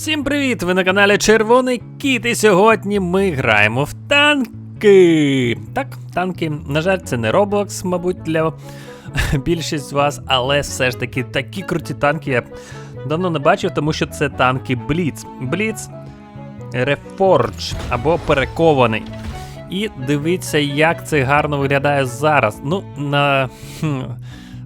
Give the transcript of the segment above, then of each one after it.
Всім привіт! Ви на каналі Червоний Кіт, і сьогодні ми граємо в танки. Так, танки, на жаль, це не Roblox, мабуть, для більшість з вас, але все ж таки такі круті танки я давно не бачив, тому що це танки Blitz. Blitz Reforged або перекований. І дивіться, як це гарно виглядає зараз. Ну, на.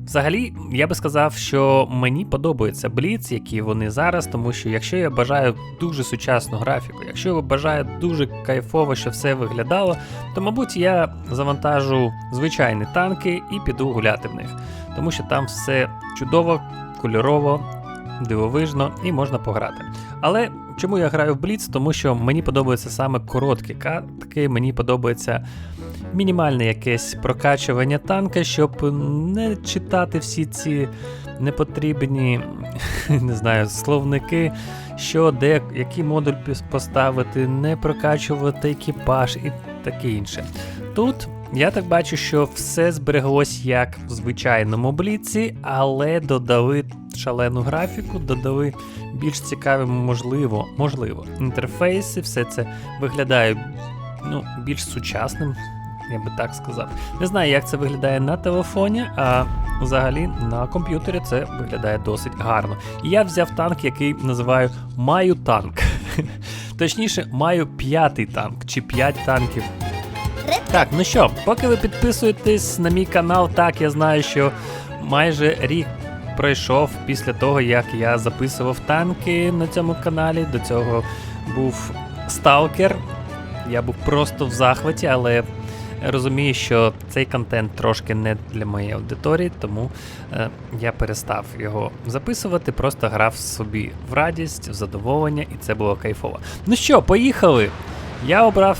Взагалі, я би сказав, що мені подобається Бліц, які вони зараз, тому що якщо я бажаю дуже сучасну графіку, якщо я бажаю дуже кайфово, що все виглядало, то мабуть я завантажу звичайні танки і піду гуляти в них, тому що там все чудово, кольорово, дивовижно і можна пограти. Але чому я граю в Бліц? Тому що мені подобаються саме короткі катки, мені подобається мінімальне якесь прокачування танка, щоб не читати всі ці непотрібні не знаю, словники, що де який модуль поставити, не прокачувати екіпаж і таке інше. Тут я так бачу, що все збереглось як в звичайному бліці, але додали шалену графіку, додали більш цікаві, можливо, можливо, інтерфейси, все це виглядає ну, більш сучасним, я би так сказав. Не знаю, як це виглядає на телефоні, а взагалі на комп'ютері це виглядає досить гарно. І я взяв танк, який називаю Маю танк. Точніше, маю п'ятий танк чи п'ять танків. Так, ну що, поки ви підписуєтесь на мій канал, так я знаю, що майже рік пройшов після того, як я записував танки на цьому каналі. До цього був сталкер. Я був просто в захваті, але розумію, що цей контент трошки не для моєї аудиторії, тому е, я перестав його записувати, просто грав собі в радість, в задоволення, і це було кайфово. Ну що, поїхали! Я обрав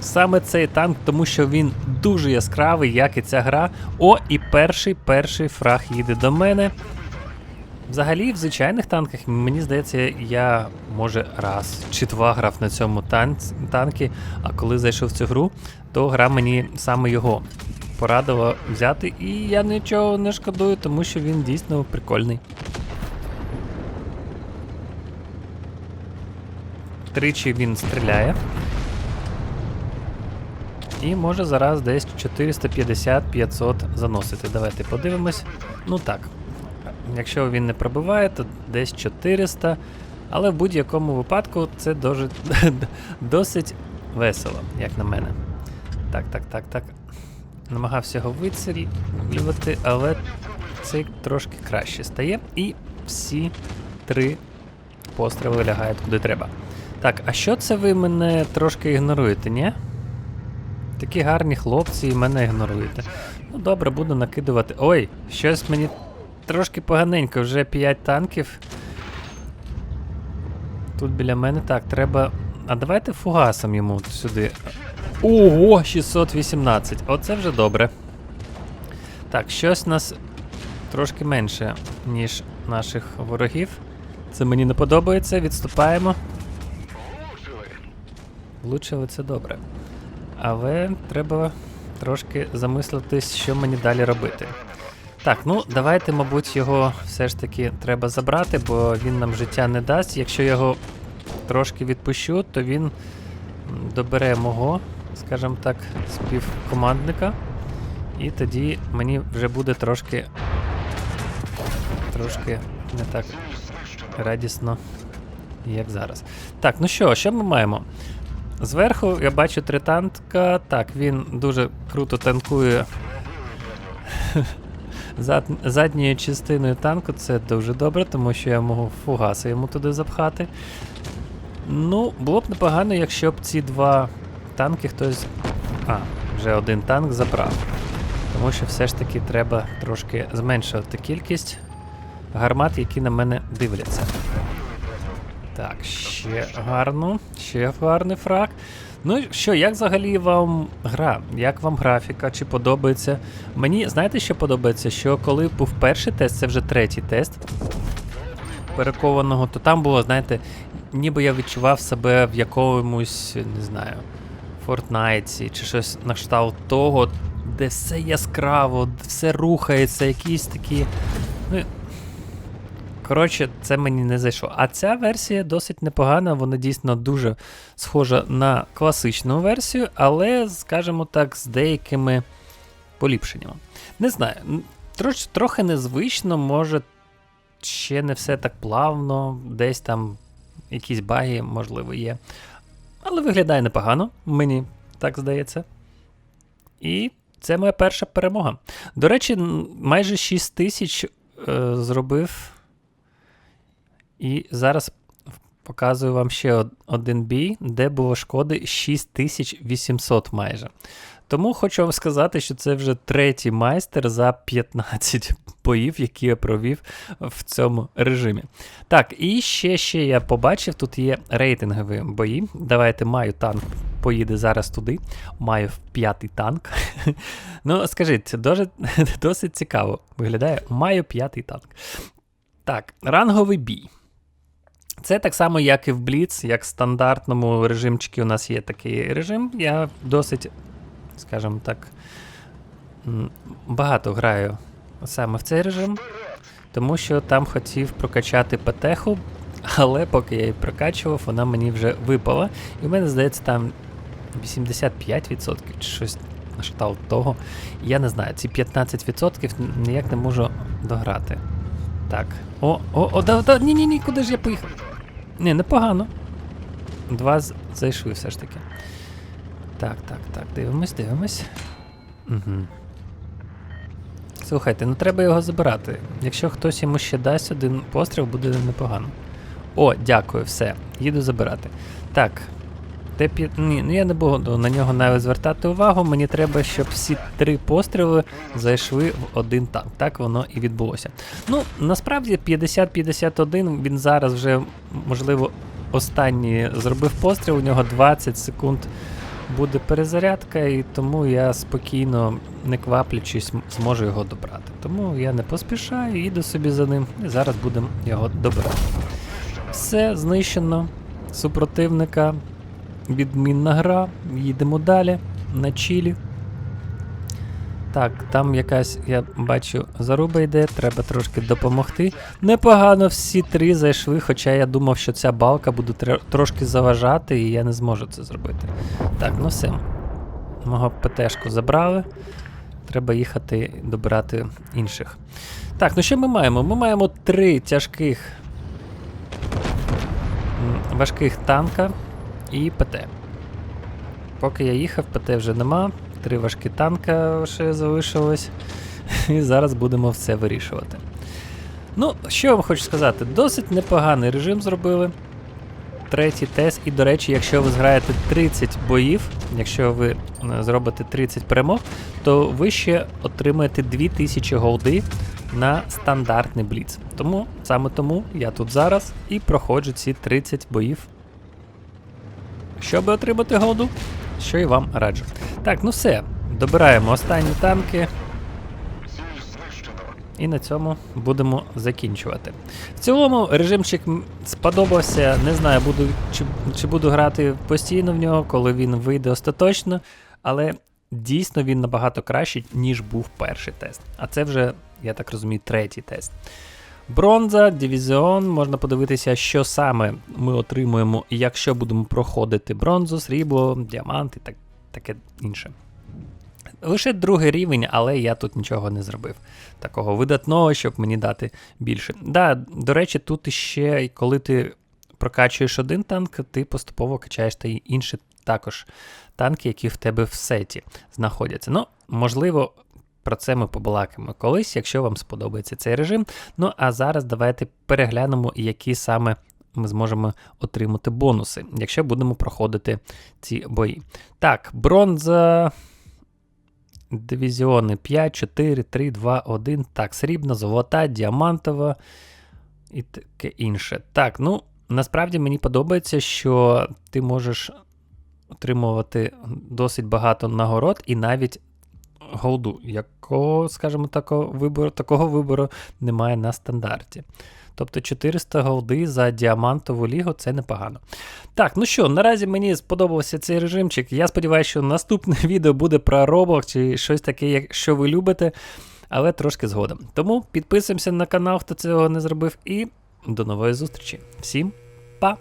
саме цей танк, тому що він дуже яскравий, як і ця гра. О, і перший перший фраг їде до мене. Взагалі, в звичайних танках, мені здається, я може раз чи два грав на цьому танц, танкі, а коли зайшов в цю гру, то гра мені саме його порадила взяти, і я нічого не шкодую, тому що він дійсно прикольний. Тричі він стріляє. І може зараз десь 450-500 заносити. Давайте подивимось. Ну так. Якщо він не пробиває, то десь 400. Але в будь-якому випадку це дуже, досить весело, як на мене. Так, так, так, так. Намагався його вицілювати, але цей трошки краще стає. І всі три постріли лягають куди треба. Так, а що це ви мене трошки ігноруєте, ні? Такі гарні хлопці і мене ігноруєте. Ну добре, буду накидувати. Ой, щось мені трошки поганенько, вже 5 танків. Тут біля мене так, треба. А давайте фугасом йому сюди. Ого, 618. Оце вже добре. Так, щось нас трошки менше, ніж наших ворогів. Це мені не подобається, відступаємо. Влучили це добре. Але треба трошки замислитись, що мені далі робити. Так, ну давайте, мабуть, його все ж таки треба забрати, бо він нам життя не дасть. Якщо я його трошки відпущу, то він добере мого, скажімо так, співкомандника. І тоді мені вже буде трошки. Трошки не так радісно, як зараз. Так, ну що, що ми маємо? Зверху я бачу три танка. Так, він дуже круто танкує зад, задньою частиною танку. Це дуже добре, тому що я можу фугаси йому туди запхати. Ну, було б непогано, якщо б ці два танки хтось. А, вже один танк забрав. Тому що все ж таки треба трошки зменшувати кількість гармат, які на мене дивляться. Так, ще гарно, ще гарний фраг. Ну що, як взагалі вам гра? Як вам графіка? Чи подобається? Мені, знаєте, що подобається? Що коли був перший тест, це вже третій тест перекованого, то там було, знаєте, ніби я відчував себе в якомусь, не знаю, Фортнайті чи щось на кшталт того, де все яскраво, все рухається, якісь такі. Ну, Коротше, це мені не зайшло. А ця версія досить непогана, вона дійсно дуже схожа на класичну версію, але, скажімо так, з деякими поліпшеннями. Не знаю, троч, трохи незвично, може, ще не все так плавно, десь там якісь баги, можливо, є. Але виглядає непогано, мені так здається. І це моя перша перемога. До речі, майже 6 тисяч е, зробив. І зараз показую вам ще один бій, де було шкоди 6800 майже. Тому хочу вам сказати, що це вже третій майстер за 15 боїв, які я провів в цьому режимі. Так, і ще ще я побачив, тут є рейтингові бої. Давайте маю танк, поїде зараз туди. Маю п'ятий танк. ну, скажіть, досить цікаво виглядає. Маю п'ятий танк. Так, ранговий бій. Це так само, як і в Blitz, як в стандартному режимчику у нас є такий режим. Я досить, скажімо так, багато граю саме в цей режим, тому що там хотів прокачати ПТХу, але поки я її прокачував, вона мені вже випала. І в мене, здається, там 85% чи щось на того. Я не знаю, ці 15% ніяк не можу дограти. Так. О, о, о, да, да, ні, ні, ні, куди ж я поїхав? Ні, непогано. Два з- зайшли все ж таки. Так, так, так, дивимось, дивимось. Угу. Слухайте, ну треба його забирати. Якщо хтось йому ще дасть один постріл, буде непогано. О, дякую, все. Їду забирати. Так. Т5. Ні, ну я не буду на нього навіть звертати увагу. Мені треба, щоб всі три постріли зайшли в один танк. Так воно і відбулося. Ну, насправді 50-51 він зараз вже, можливо, останній зробив постріл, у нього 20 секунд буде перезарядка, і тому я спокійно, не кваплячись, зможу його добрати. Тому я не поспішаю, їду собі за ним, і зараз будемо його добирати. Все знищено. Супротивника. Відмінна гра. Їдемо далі на чілі. Так, там якась, я бачу, заруба йде, треба трошки допомогти. Непогано всі три зайшли, хоча я думав, що ця балка буде трошки заважати, і я не зможу це зробити. Так, ну все. Мого ПТшку забрали. Треба їхати добирати інших. Так, ну що ми маємо? Ми маємо три тяжких важких танка і ПТ. Поки я їхав, ПТ вже нема. Три важкі танка ще залишилось. І зараз будемо все вирішувати. Ну, що я вам хочу сказати, досить непоганий режим зробили. Третій тест. І, до речі, якщо ви зграєте 30 боїв, якщо ви е, зробите 30 перемог, то ви ще отримаєте 2000 голди на стандартний бліц. Тому саме тому я тут зараз і проходжу ці 30 боїв. Щоб отримати голду, що і вам раджу. Так, ну все, добираємо останні танки. І на цьому будемо закінчувати. В цілому режимчик сподобався. Не знаю, буду, чи, чи буду грати постійно в нього, коли він вийде остаточно, але дійсно він набагато кращий, ніж був перший тест. А це вже, я так розумію, третій тест. Бронза, дивізіон, можна подивитися, що саме ми отримуємо, якщо будемо проходити бронзу, срібло, діамант і так, таке інше. Лише другий рівень, але я тут нічого не зробив. Такого видатного, щоб мені дати більше. Да, до речі, тут іще, коли ти прокачуєш один танк, ти поступово качаєш та інші також танки, які в тебе в сеті знаходяться. Ну, можливо, про це ми побалакаємо колись, якщо вам сподобається цей режим. Ну а зараз давайте переглянемо, які саме ми зможемо отримати бонуси, якщо будемо проходити ці бої. Так, бронза. Дивізіони 5, 4, 3, 2, 1. Так, срібна, золота, діамантова і таке інше. Так, ну насправді мені подобається, що ти можеш отримувати досить багато нагород і навіть голду, якого, скажімо, такого вибору, такого вибору немає на стандарті. Тобто 400 голди за діамантову лігу це непогано. Так, ну що, наразі мені сподобався цей режимчик. Я сподіваюся, що наступне відео буде про Roblox чи щось таке, як- що ви любите. але трошки згодом. Тому підписуємося на канал, хто цього не зробив, і до нової зустрічі. Всім па!